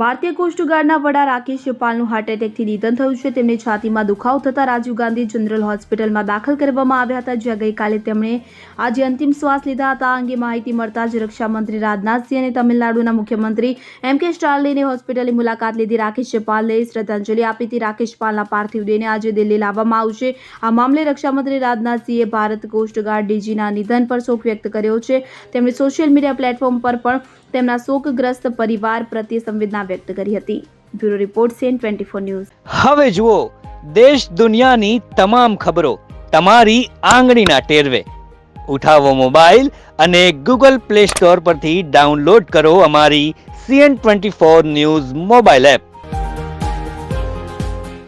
ભારતીય કોસ્ટગાર્ડના વડા રાકેશ પાલનું હાર્ટ એટેકથી નિધન થયું છે. તેમને છાતીમાં દુખાવો થતાં રાજીવ ગાંધી જનરલ હોસ્પિટલમાં દાખલ કરવામાં આવ્યા હતા, જ્યાં ગઈકાલે તેમણે આજે અંતિમ શ્વાસ લીધા હતા. આ અંગે માહિતી મળતા જ રક્ષામંત્રી રાજનાથસિંહ અને તમિલનાડુના મુખ્યમંત્રી એમ કે સ્ટાલિને હોસ્પિટલની મુલાકાત લીધી. રાકેશ પાલને શ્રદ્ધાંજલિ આપી હતી. રાકેશ પાલના પાર્થિવ દેહને આજે દિલ્હી લાવવામાં આવશે. આ મામલે રક્ષામંત્રી રાજનાથસિંહે ભારત કોસ્ટગાર્ડ ડીજીના નિધન પર શોક વ્યક્ત કર્યો છે. તેમણે સોશિયલ મીડિયા પ્લેટફોર્મ પર પણ તેમના શોકગ્રસ્ત પરિવાર પ્રત્યે સંવેદના વ્યક્ત કરી હતી. Bureau report CN twenty four news. હવે જુઓ, દેશ દુનિયાની તમામ ખબરો તમારી આંગળીના ટેરવે. ઉઠાવો મોબાઈલ અને ગૂગલ પ્લે સ્ટોર પરથી ડાઉનલોડ કરો અમારી CN twenty four news mobile app.